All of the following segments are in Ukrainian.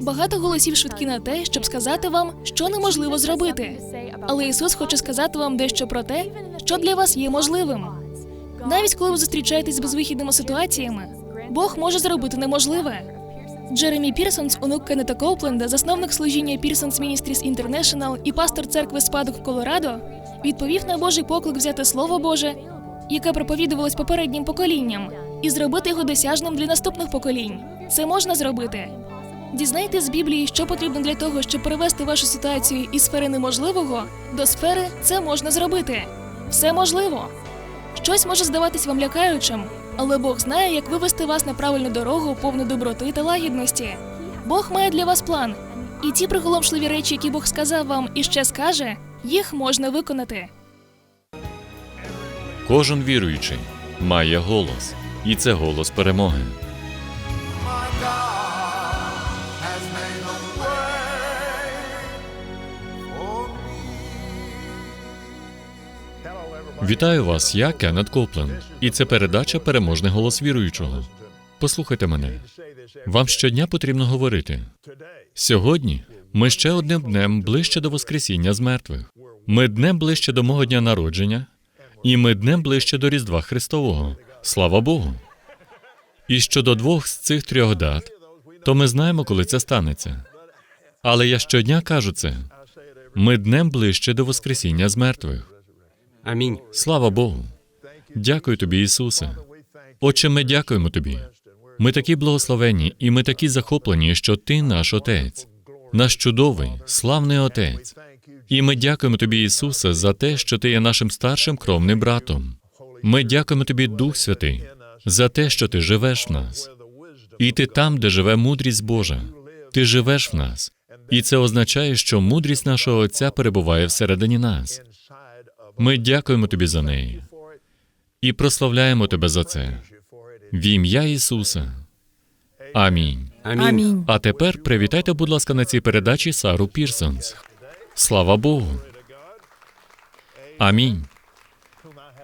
Багато голосів швидкі на те, щоб сказати вам, що неможливо зробити. Але Ісус хоче сказати вам дещо про те, що для вас є можливим. Навіть коли ви зустрічаєтесь з безвихідними ситуаціями, Бог може зробити неможливе. Джеремі Пірсонс, онук Кеннета Коупленда, засновник служіння Pearsons Ministries International і пастор церкви Спадок в Колорадо, відповів на Божий поклик взяти Слово Боже, яке проповідувалось попереднім поколінням, і зробити його досяжним для наступних поколінь. Це можна зробити. Дізнайтесь з Біблії, що потрібно для того, щоб перевести вашу ситуацію із сфери неможливого до сфери це можна зробити. Все можливо. Щось може здаватись вам лякаючим, але Бог знає, як вивести вас на правильну дорогу, повну доброти та лагідності. Бог має для вас план, і ті приголомшливі речі, які Бог сказав вам і ще скаже, їх можна виконати. Кожен віруючий має голос, і це голос перемоги. Вітаю вас, я Кеннет Копленд, і це передача Переможний голос віруючого. Послухайте мене. Вам щодня потрібно говорити. Сьогодні ми ще одним днем ближче до Воскресіння з мертвих. Ми днем ближче до мого дня народження, і ми днем ближче до Різдва Христового. Слава Богу. І щодо двох з цих трьох дат, то ми знаємо, коли це станеться. Але я щодня кажу це. Ми днем ближче до Воскресіння з мертвих. Амінь. Слава Богу. Дякую тобі, Ісусе. Отче, ми дякуємо тобі. Ми такі благословені, і ми такі захоплені, що ти наш Отець, наш чудовий, славний Отець. І ми дякуємо тобі, Ісусе, за те, що ти є нашим старшим кровним братом. Ми дякуємо тобі, Дух Святий, за те, що ти живеш в нас. І ти там, де живе мудрість Божа. Ти живеш в нас. І це означає, що мудрість нашого Отця перебуває всередині нас. Ми дякуємо тобі за неї і прославляємо тебе за це. В ім'я Ісуса. Амінь. Амінь. А тепер привітайте, будь ласка, на цій передачі Сару Пірсонс. Слава Богу. Амінь.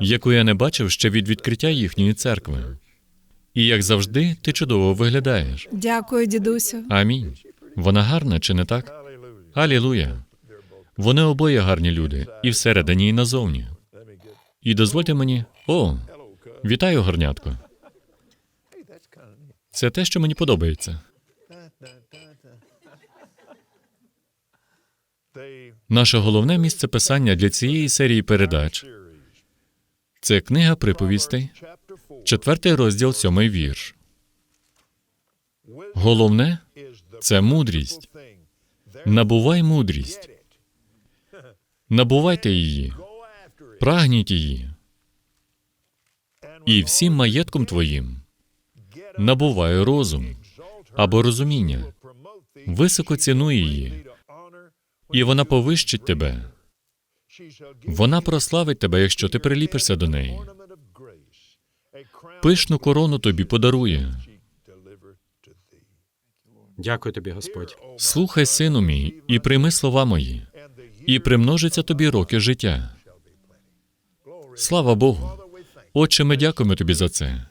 Яку я не бачив ще від відкриття їхньої церкви. І як завжди, ти чудово виглядаєш. Дякую, дідусю. Амінь. Вона гарна, чи не так? Алілуя. Вони обоє гарні люди, і всередині, і назовні. І дозвольте мені. О, вітаю, горнятко. Це те, що мені подобається. Наше головне місце писання для цієї серії передач це книга приповістей, четвертий розділ, сьомий вірш. Головне це мудрість. Набувай мудрість. Набувайте її, прагніть її. І всім маєтком твоїм набувай розум або розуміння. Високо цінуй її, і вона повищить тебе. Вона прославить тебе, якщо ти приліпишся до неї. Пишну корону тобі подарує. Дякую тобі, Господь. Слухай, сину мій, і прийми слова мої, і примножиться тобі роки життя. Слава Богу. Отче, ми дякуємо тобі за це.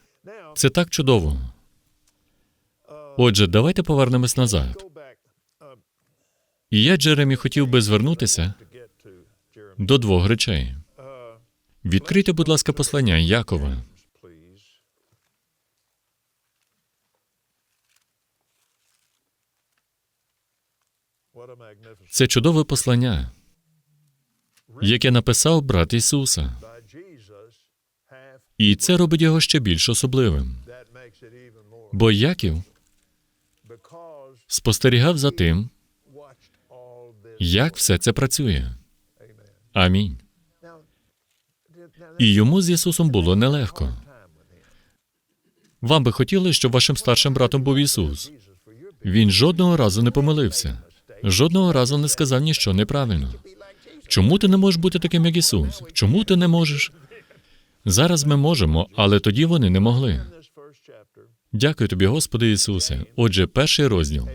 Це так чудово. Отже, давайте повернемось назад. І я, Джеремі, хотів би звернутися до двох речей. Відкрийте, будь ласка, послання Якова. Це чудове послання, яке написав брат Ісуса. І це робить його ще більш особливим. Бо Яків спостерігав за тим, як все це працює. Амінь. І йому з Ісусом було нелегко. Вам би хотілося, щоб вашим старшим братом був Ісус. Він жодного разу не помилився, жодного разу не сказав ніщо неправильно. Чому ти не можеш бути таким, як Ісус? Чому ти не можеш? Зараз ми можемо, але тоді вони не могли. Дякую тобі, Господи Ісусе. Отже, перший розділ.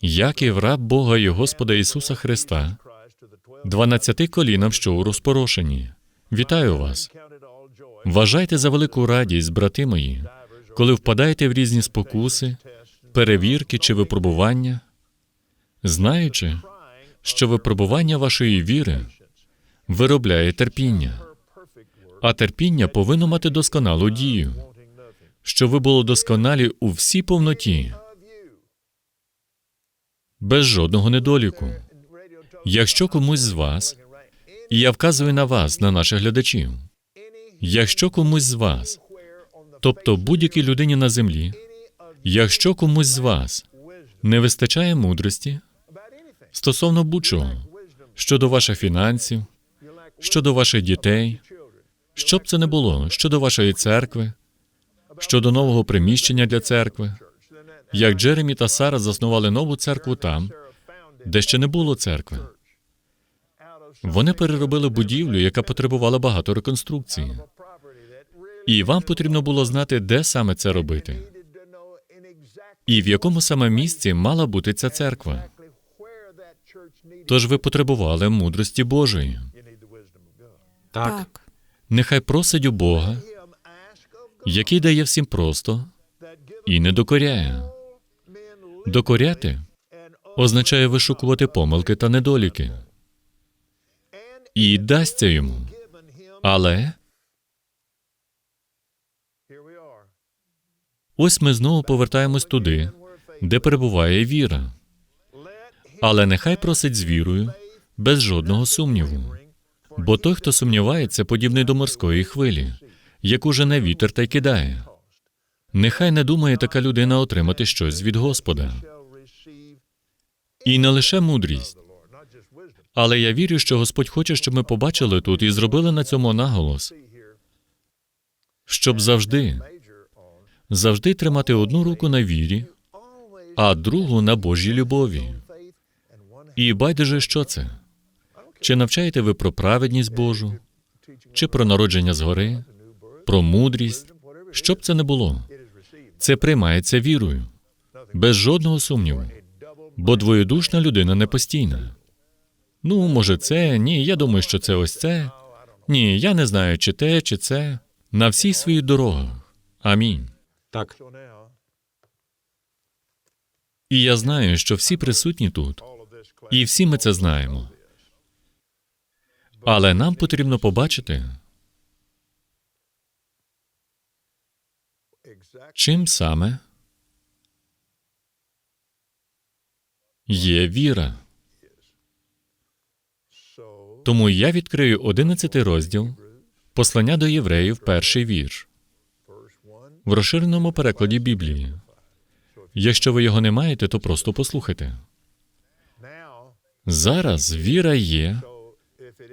Яків раб Бога і Господа Ісуса Христа, дванадцяти колінам, що у розпорошенні. Вітаю вас. Вважайте за велику радість, брати мої, коли впадаєте в різні спокуси, перевірки чи випробування, знаючи, що випробування вашої віри виробляє терпіння, а терпіння повинно мати досконалу дію, що ви були досконалі у всій повноті, без жодного недоліку. Якщо комусь з вас, і я вказую на вас, на наших глядачів, якщо комусь з вас, тобто будь-якій людині на землі, якщо комусь з вас не вистачає мудрості стосовно будь-чого, щодо ваших фінансів, щодо ваших дітей, що б це не було, щодо вашої церкви, щодо нового приміщення для церкви, як Джеремі та Сара заснували нову церкву там, де ще не було церкви. Вони переробили будівлю, яка потребувала багато реконструкції. І вам потрібно було знати, де саме це робити, і в якому саме місці мала бути ця церква. Тож ви потребували мудрості Божої. Так. Нехай просить у Бога, який дає всім просто і не докоряє. Докоряти означає вишукувати помилки та недоліки. І дасться йому. Але ось ми знову повертаємось туди, де перебуває віра. Але нехай просить з вірою, без жодного сумніву. Бо той, хто сумнівається, подібний до морської хвилі, яку жене вітер та й кидає. Нехай не думає така людина отримати щось від Господа. І не лише мудрість. Але я вірю, що Господь хоче, щоб ми побачили тут і зробили на цьому наголос, щоб завжди, завжди тримати одну руку на вірі, а другу на Божій любові. І байдуже, що це? Чи навчаєте ви про праведність Божу, чи про народження згори, про мудрість? Що б це не було? Це приймається вірою, без жодного сумніву. Бо двоєдушна людина не постійна. Ну, може, це, ні, я думаю, що це ось це. Ні, я не знаю, чи те, чи це. На всіх своїх дорогах. Амінь. Так. І я знаю, що всі присутні тут, і всі ми це знаємо. Але нам потрібно побачити, чим саме є віра. Тому я відкрию 11 розділ послання до євреїв, перший вірш в розширеному перекладі Біблії. Якщо ви його не маєте, то просто послухайте. Зараз віра є,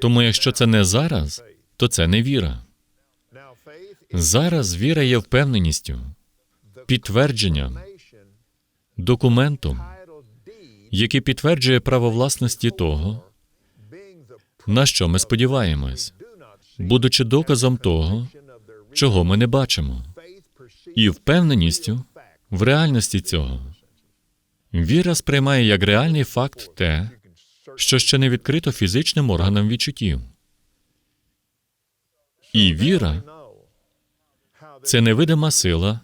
тому якщо це не зараз, то це не віра. Зараз віра є впевненістю, підтвердженням, документом, який підтверджує право власності того, на що ми сподіваємось, будучи доказом того, чого ми не бачимо, і впевненістю в реальності цього. Віра сприймає як реальний факт те, що ще не відкрито фізичним органам відчуттів. І віра це невидима сила,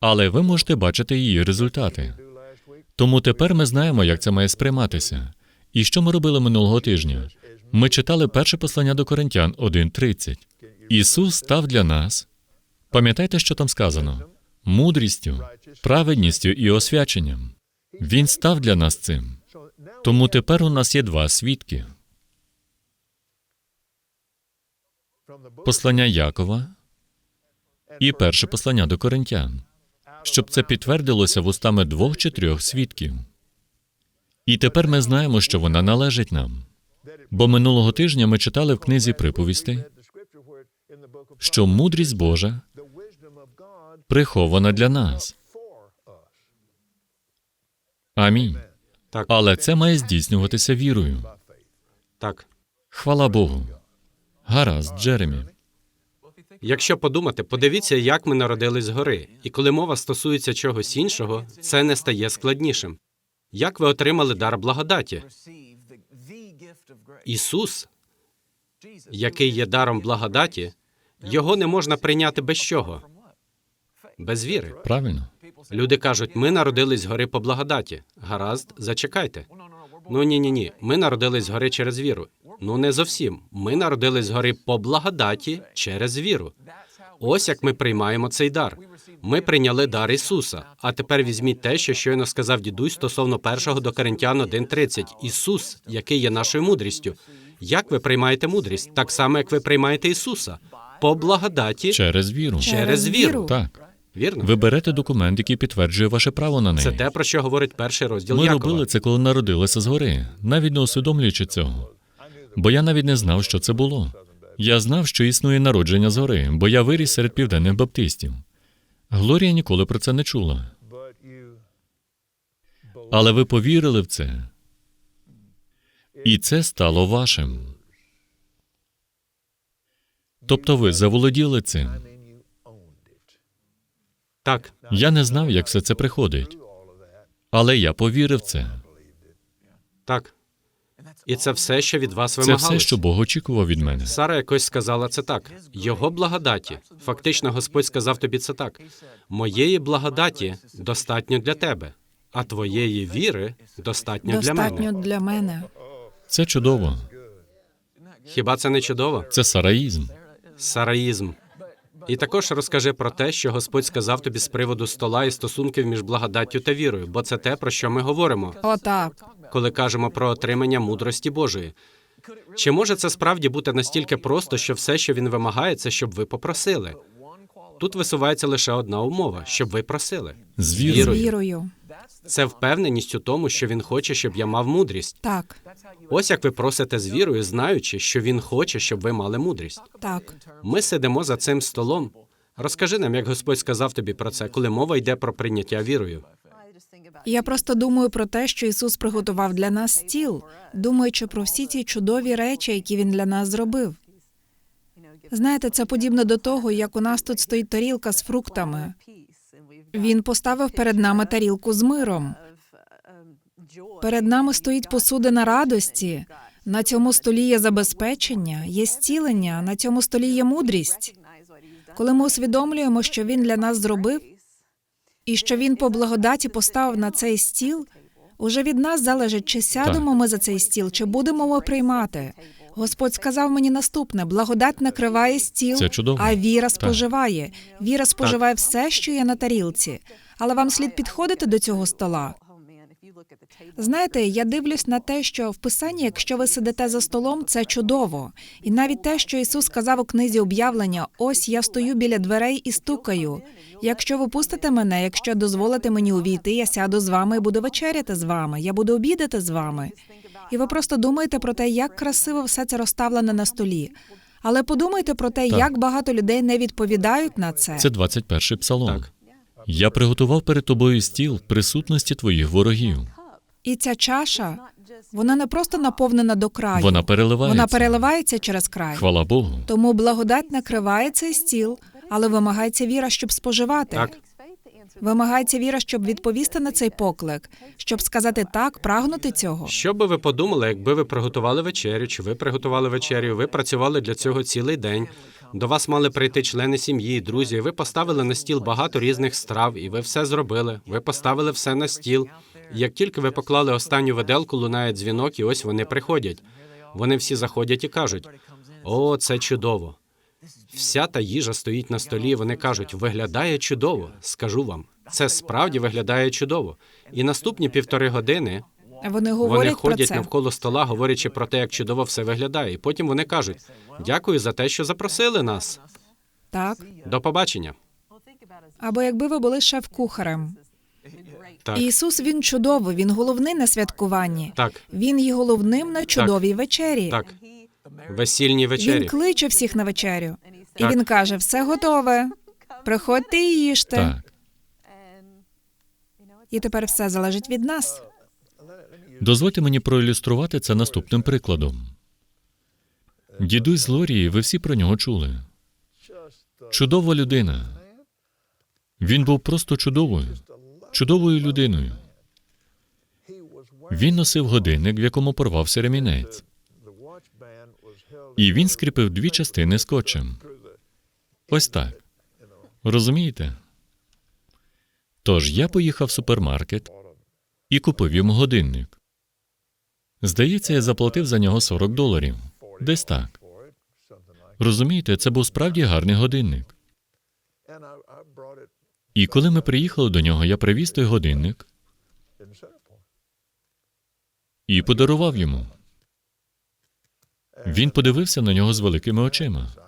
але ви можете бачити її результати. Тому тепер ми знаємо, як це має сприйматися. І що ми робили минулого тижня? Ми читали перше послання до Коринтян 1.30. Ісус став для нас. Пам'ятайте, що там сказано? Мудрістю, праведністю і освяченням. Він став для нас цим. Тому тепер у нас є два свідки: послання Якова і перше послання до Коринтян, щоб це підтвердилося вустами двох чи трьох свідків. І тепер ми знаємо, що вона належить нам. Бо минулого тижня ми читали в книзі приповістей, що мудрість Божа прихована для нас. Амінь. Так. Але це має здійснюватися вірою. Так. Хвала Богу. Гаразд, Джеремі. Якщо подумати, подивіться, як ми народились згори. І коли мова стосується чогось іншого, це не стає складнішим. Як ви отримали дар благодаті? Ісус, який є даром благодаті, його не можна прийняти без чого? Без віри. Правильно? Люди кажуть, ми народились згори по благодаті. Гаразд, зачекайте. Ну ні, ні, ні. Ми народились згори через віру. Ну не зовсім. Ми народились згори по благодаті через віру. Ось як ми приймаємо цей дар. Ми прийняли дар Ісуса. А тепер візьміть те, що щойно сказав дідусь стосовно першого до Коринтян 1.30. Ісус, який є нашою мудрістю. Як ви приймаєте мудрість? Так само, як ви приймаєте Ісуса. По благодаті Через віру. через віру. Так. Вірно? Ви берете документ, який підтверджує ваше право на неї. Це те, про що говорить перший розділ Ми Якова. робили це, коли народилися згори, навіть не усвідомлюючи цього. Бо я навіть не знав, що це було. Я знав, що існує народження згори, бо я виріс серед південних баптистів. Глорія ніколи про це не чула. Але ви повірили в це. І це стало вашим. Тобто ви заволоділи цим. Так, Я не знав, як все це приходить. Але я повірив це. так. І це все, що від вас Це все, що Бог очікував від мене. Сара якось сказала це так: його благодаті. Фактично, Господь сказав тобі це так: моєї благодаті достатньо для тебе, а твоєї віри достатньо, для Достатньо мене. для мене. Це чудово. Хіба це не чудово? Це сараїзм. Сараїзм. І також розкажи про те, що Господь сказав тобі з приводу стола і стосунків між благодаттю та вірою, бо це те, про що ми говоримо, Отак. коли кажемо про отримання мудрості Божої. Чи може це справді бути настільки просто, що все, що він вимагає, це щоб ви попросили? Тут висувається лише одна умова, щоб ви просили. З З вірою. Це впевненість у тому, що він хоче, щоб я мав мудрість. Так, Ось як ви просите з вірою, знаючи, що він хоче, щоб ви мали мудрість. так. Ми сидимо за цим столом. Розкажи нам, як Господь сказав тобі про це, коли мова йде про прийняття вірою. Я просто думаю про те, що Ісус приготував для нас стіл, думаючи про всі ті чудові речі, які Він для нас зробив. Знаєте, це подібно до того, як у нас тут стоїть тарілка з фруктами. Він поставив перед нами тарілку з миром. Перед нами стоїть посудина радості. На цьому столі є забезпечення, є зцілення, на цьому столі є мудрість. Коли ми усвідомлюємо, що він для нас зробив, і що він по благодаті поставив на цей стіл, уже від нас залежить, чи сядемо ми за цей стіл, чи будемо ми приймати. Господь сказав мені наступне: благодать накриває стіл, Це чудово. а віра споживає. Віра споживає все, що є на тарілці. Але вам слід підходити до цього стола. Знаєте, я дивлюсь на те, що в писанні, якщо ви сидите за столом, це чудово. І навіть те, що Ісус сказав у книзі об'явлення: ось я стою біля дверей і стукаю. Якщо ви пустите мене, якщо дозволите мені увійти, я сяду з вами і буду вечеряти з вами. Я буду обідати з вами. І ви просто думаєте про те, як красиво все це розставлене на столі. Але подумайте про те, Так. як багато людей не відповідають на це. Це 21-й псалом. Так. Я приготував перед тобою стіл присутності твоїх ворогів. І ця чаша, вона не просто наповнена до краю. Вона переливається. Вона переливається через край. Хвала Богу. Тому благодать накриває цей стіл, але вимагається віра, щоб споживати. Так. Вимагається віра, щоб відповісти на цей поклик, щоб сказати так, прагнути цього. Що би ви подумали, якби ви приготували вечерю, чи ви приготували вечерю, ви працювали для цього цілий день. До вас мали прийти члени сім'ї, друзі. Ви поставили на стіл багато різних страв, і ви все зробили. Ви поставили все на стіл. Як тільки ви поклали останню виделку, лунає дзвінок, і ось вони приходять. Вони всі заходять і кажуть: О, це чудово. Вся та їжа стоїть на столі. Вони кажуть, виглядає чудово. Скажу вам, це справді виглядає чудово. І наступні півтори години Вони вони про ходять це. навколо стола, говорячи про те, як чудово все виглядає. І потім вони кажуть: дякую за те, що запросили нас. Так. До побачення. Або якби ви були шеф-кухарем. Так, Ісус він чудовий, він головний на святкуванні. так, Він є головним на чудовій вечері. так. Весільні Він вечері. кличе всіх на вечерю. І Так. він каже: все готове. Приходьте і їжте. Так. І тепер все залежить від нас. Дозвольте мені проілюструвати це наступним прикладом. Дідусь з Лорії, ви всі про нього чули. Чудова людина. Він був просто чудовою, чудовою людиною. Він носив годинник, в якому порвався ремінець, і він скріпив дві частини скотчем. Ось так. Розумієте? Тож я поїхав в супермаркет і купив йому годинник. Здається, я заплатив за нього 40 доларів. Десь так. Розумієте, це був справді гарний годинник. І коли ми приїхали до нього, я привіз той годинник і подарував йому. Він подивився на нього з великими очима.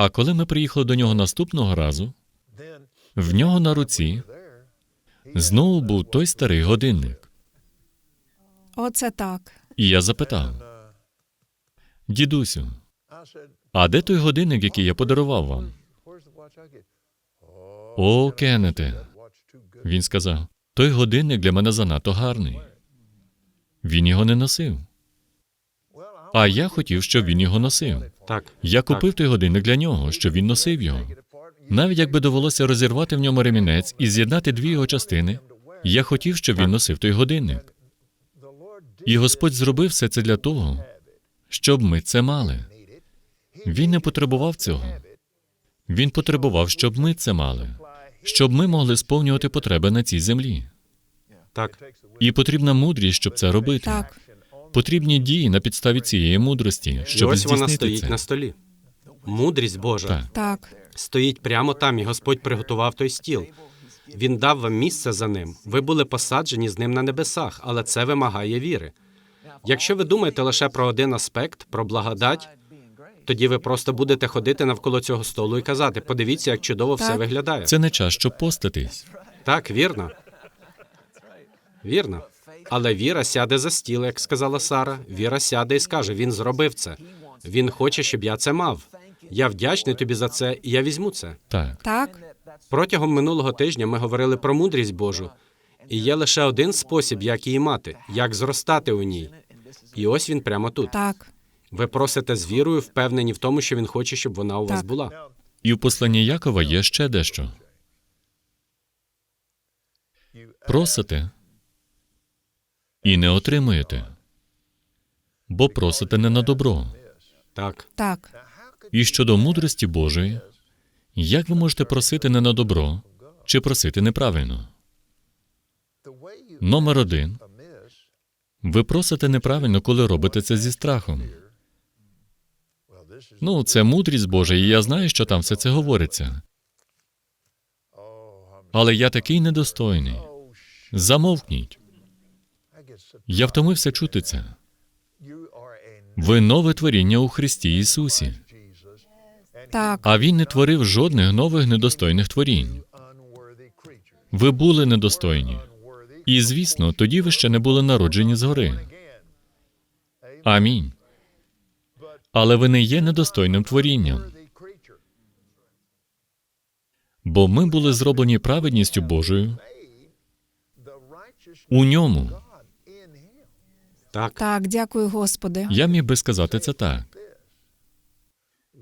А коли ми приїхали до нього наступного разу, в нього на руці знову був той старий годинник. Оце так. І я запитав: Дідусю, а де той годинник, який я подарував вам? О, Кеннете, він сказав, той годинник для мене занадто гарний. Він його не носив. А я хотів, щоб він його носив. Так. Я купив той годинник для нього, щоб він носив його. Навіть якби довелося розірвати в ньому ремінець і з'єднати дві його частини, я хотів, щоб він носив той годинник. І Господь зробив все це для того, щоб ми це мали. Він не потребував цього. Він потребував, щоб ми це мали, щоб ми могли сповнювати потреби на цій землі. Так. І потрібна мудрість, щоб це робити. Так, Потрібні дії на підставі цієї мудрості, І ось вона здійснити стоїть це. на столі. Мудрість Божа Так. так, стоїть прямо там, і Господь приготував той стіл. Він дав вам місце за ним. Ви були посаджені з ним на небесах, але це вимагає віри. Якщо ви думаєте лише про один аспект, про благодать, тоді ви просто будете ходити навколо цього столу і казати: подивіться, як чудово все Так. виглядає. Це не час, щоб постатись. Так, вірно. Вірно. Але віра сяде за стіл, як сказала Сара. Віра сяде і скаже: Він зробив це. Він хоче, щоб я це мав. Я вдячний тобі за це, і я візьму це. Так, так, Протягом минулого тижня ми говорили про мудрість Божу, і є лише один спосіб, як її мати, як зростати у ній. І ось він прямо тут. так, Ви просите з вірою, впевнені в тому, що він хоче, щоб вона у вас Так. була. і в посланні Якова є ще дещо. Просите і не отримуєте, бо просите не на добро. Так, так, І щодо мудрості Божої, як ви можете просити не на добро чи просити неправильно? Номер один. Ви просите неправильно, коли робите це зі страхом. Ну, це мудрість Божа, і я знаю, що там все це говориться. Але я такий недостойний. Замовкніть. Я втомився чути це. Ви нове творіння у Христі Ісусі. Так, А Він не творив жодних нових недостойних творінь. Ви були недостойні. І, звісно, тоді ви ще не були народжені згори. Амінь. Але ви не є недостойним творінням, бо ми були зроблені праведністю Божою у ньому. Так, так, дякую, Господи. Я міг би сказати це так.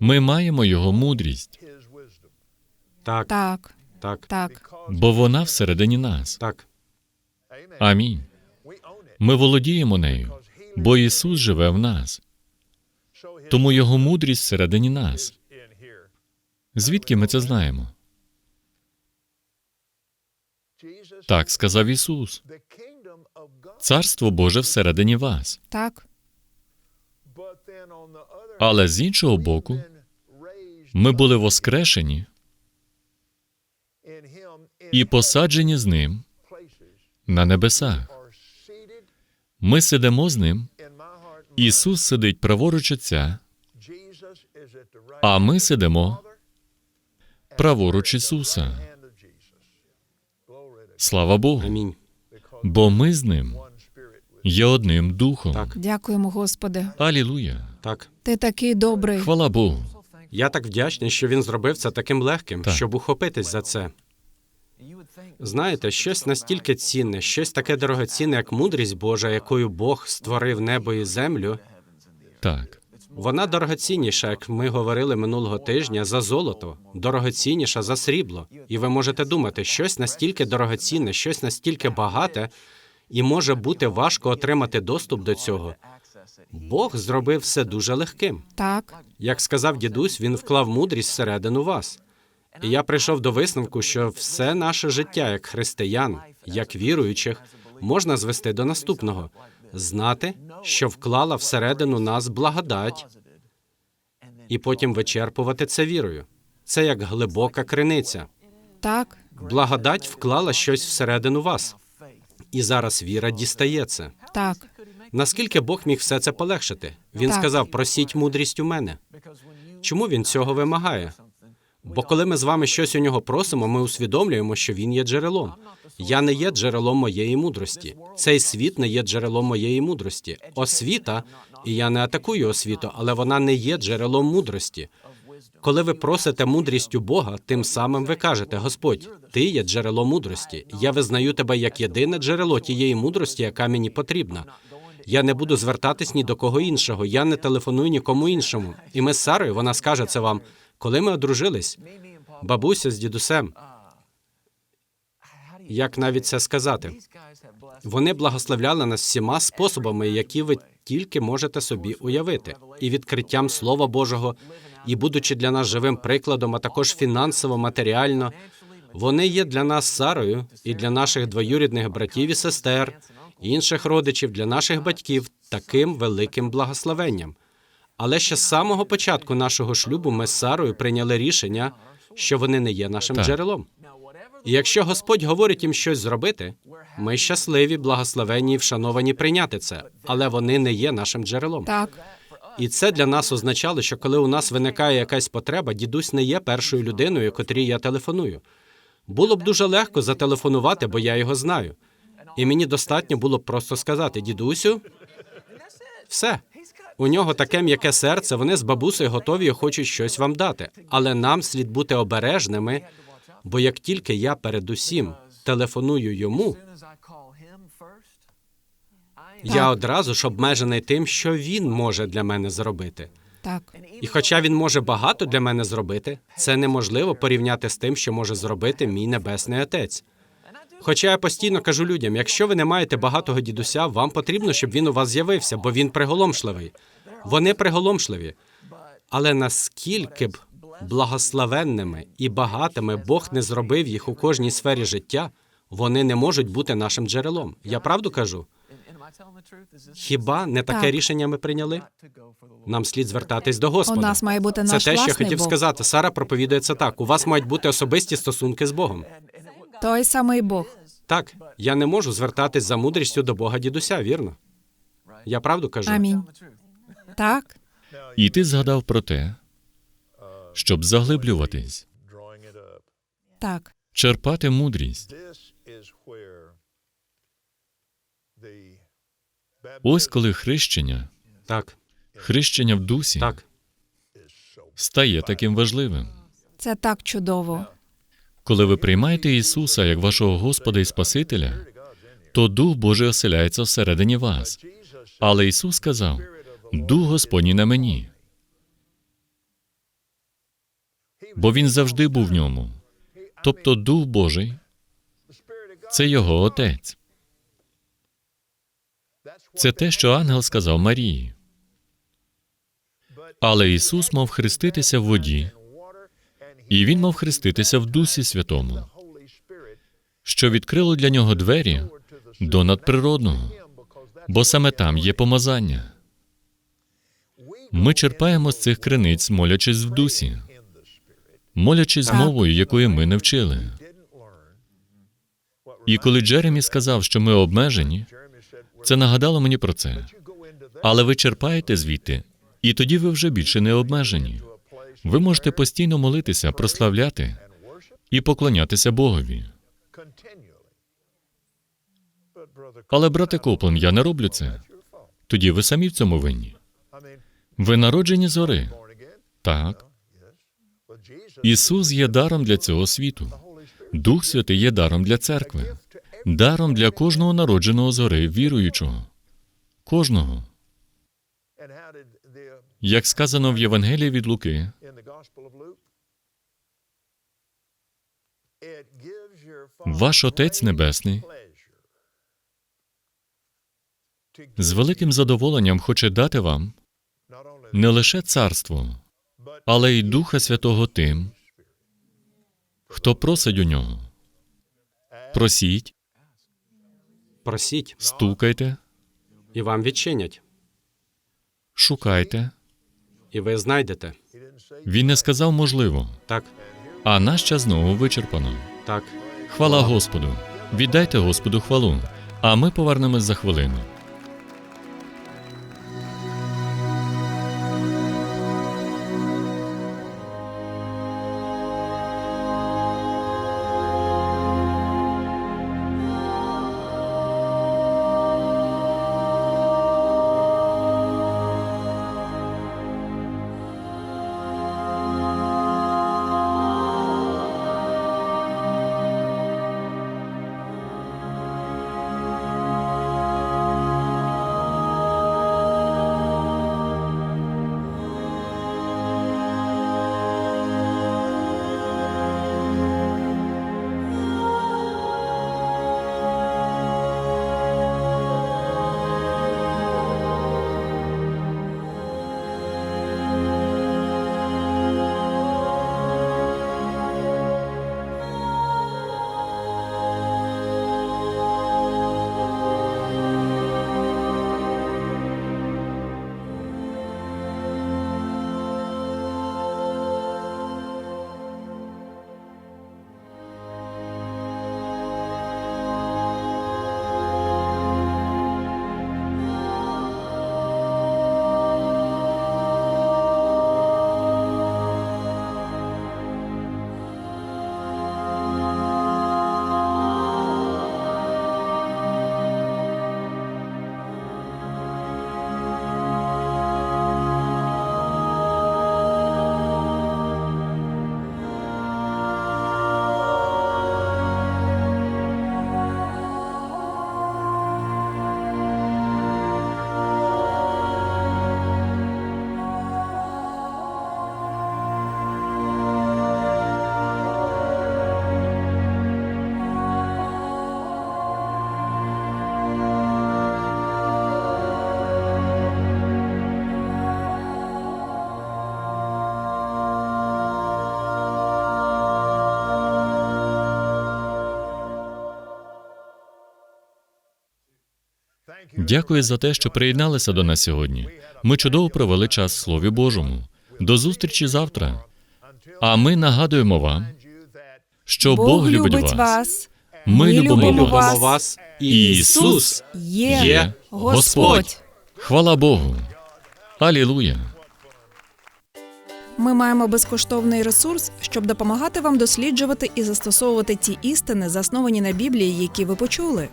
Ми маємо його мудрість, так, Так, так, так, бо вона всередині нас. так. Амінь. Ми володіємо нею, бо Ісус живе в нас. Тому його мудрість всередині нас. Звідки ми це знаємо? Так сказав Ісус. Царство Боже всередині вас. так, Але з іншого боку, ми були воскрешені і посаджені з ним на небесах. Ми сидимо з ним. Ісус сидить праворуч Отця, а ми сидимо праворуч Ісуса. Слава Богу, Амінь. бо ми з ним є одним духом. Так. дякуємо, Господи. Алілуя! Так. Ти такий добрий. Хвала Богу! Я так вдячний, що він зробив це таким легким, Так. щоб ухопитись за це. Знаєте, щось настільки цінне, щось таке дорогоцінне, як мудрість Божа, якою Бог створив небо і землю. Так, Вона дорогоцінніша, як ми говорили минулого тижня, за золото, дорогоцінніша за срібло. І ви можете думати, щось настільки дорогоцінне, щось настільки багате, і може бути важко отримати доступ до цього. Бог зробив все дуже легким. Так, Як сказав дідусь, він вклав мудрість всередину вас. І я прийшов до висновку, що все наше життя як християн, як віруючих, можна звести до наступного: знати, що вклала всередину нас благодать, і потім вичерпувати це вірою. Це як глибока криниця. Так, Благодать вклала щось всередину вас, і зараз віра дістає це. так, Наскільки Бог міг все це полегшити? Він Так. сказав: просіть мудрість у мене. Чому він цього вимагає? Бо коли ми з вами щось у нього просимо, ми усвідомлюємо, що він є джерелом. Я не є джерелом моєї мудрості. Цей світ не є джерелом моєї мудрості. Освіта, і я не атакую освіту, але вона не є джерелом мудрості. Коли ви просите мудрість у Бога, тим самим ви кажете: Господь, ти є джерело мудрості. Я визнаю тебе як єдине джерело тієї мудрості, яка мені потрібна. Я не буду звертатись ні до кого іншого. Я не телефоную нікому іншому. І ми з Сарою, вона скаже це вам, коли ми одружились, бабуся з дідусем. Як навіть це сказати? Вони благословляли нас всіма способами, які ви тільки можете собі уявити, і відкриттям Слова Божого, і будучи для нас живим прикладом, а також фінансово, матеріально. Вони є для нас Сарою і для наших двоюрідних братів і сестер, і інших родичів, для наших батьків таким великим благословенням. Але ще з самого початку нашого шлюбу ми з Сарою прийняли рішення, що вони не є нашим Так. джерелом. І якщо Господь говорить їм щось зробити, ми щасливі, благословенні і вшановані прийняти це, але вони не є нашим джерелом. так, І це для нас означало, що коли у нас виникає якась потреба, дідусь не є першою людиною, котрій я телефоную. Було б дуже легко зателефонувати, бо я його знаю. І мені достатньо було б просто сказати: дідусю, все. У нього таке м'яке серце, вони з бабусею готові і хочуть щось вам дати. Але нам слід бути обережними, бо як тільки я передусім телефоную йому, я одразу ж обмежений тим, що він може для мене зробити. так, І хоча він може багато для мене зробити, це неможливо порівняти з тим, що може зробити мій небесний отець. Хоча я постійно кажу людям: якщо ви не маєте багатого дідуся, вам потрібно, щоб він у вас з'явився, бо він приголомшливий. Вони приголомшливі. Але наскільки б благословенними і багатими Бог не зробив їх у кожній сфері життя, вони не можуть бути нашим джерелом. Я правду кажу? Хіба не таке Так. рішення ми прийняли? Нам слід звертатись до у нас має бути Це те, що я хотів Бог. сказати. Сара проповідує це так. У вас мають бути особисті стосунки з Богом. Той самий Бог. Так, я не можу звертатись за мудрістю до Бога дідуся, вірно? Я правду кажу? Амінь. Так, І ти згадав про те, щоб заглиблюватись, так, черпати мудрість. Ось коли хрещення, Так, хрещення в дусі так. стає таким важливим. це так чудово. Коли ви приймаєте Ісуса як вашого Господа і Спасителя, то Дух Божий оселяється всередині вас. Але Ісус сказав: Дух Господній на мені, бо Він завжди був в ньому. Тобто Дух Божий це його Отець. Це те, що ангел сказав Марії. Але Ісус мав хреститися в воді, і Він мав хреститися в Дусі Святому, що відкрило для нього двері до надприродного, бо саме там є помазання. Ми черпаємо з цих криниць, молячись в дусі, молячись мовою, якої ми не вчили. І коли Джеремі сказав, що ми обмежені, це нагадало мені про це. Але ви черпаєте звідти, і тоді ви вже більше не обмежені. Ви можете постійно молитися, прославляти і поклонятися Богові. Але, брате Коплен, я не роблю це. Тоді ви самі в цьому винні. Ви народжені згори. Так. Ісус є даром для цього світу. Дух Святий є даром для церкви, даром для кожного народженого згори віруючого. Кожного. Як сказано в Євангелії від Луки, ваш Отець Небесний з великим задоволенням хоче дати вам не лише царство, але й Духа Святого тим, Хто просить у нього? Просіть, Просіть, стукайте, і вам відчинять, шукайте. і ви знайдете. Він не сказав можливо, Так, а наш час знову вичерпано. так. Хвала Господу. Віддайте Господу хвалу, а ми повернемось за хвилину. Дякую за те, що приєдналися до нас сьогодні. Ми чудово провели час в Слові Божому. До зустрічі завтра. А ми нагадуємо вам, що Бог, любить вас. Ми любимо вас. Любимо вас, Ісус є, є. Господь. Хвала Богу. Алілуя. Ми маємо безкоштовний ресурс, щоб допомагати вам досліджувати і застосовувати ті істини, засновані на Біблії, які ви почули.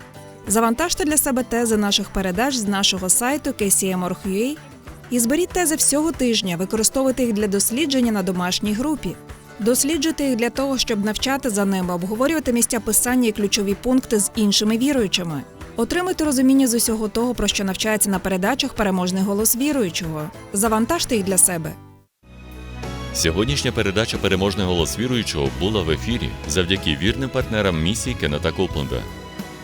Завантажте для себе тези наших передач з нашого сайту kcm.org.ua і зберіть тези всього тижня, використовуйте їх для дослідження на домашній групі. Досліджуйте їх для того, щоб навчати за ними, обговорювати місця писання і ключові пункти з іншими віруючими. Отримуйте розуміння з усього того, про що навчається на передачах переможний голос віруючого. Завантажте їх для себе. Сьогоднішня передача Переможний голос віруючого була в ефірі завдяки вірним партнерам місії Кеннета Копленда.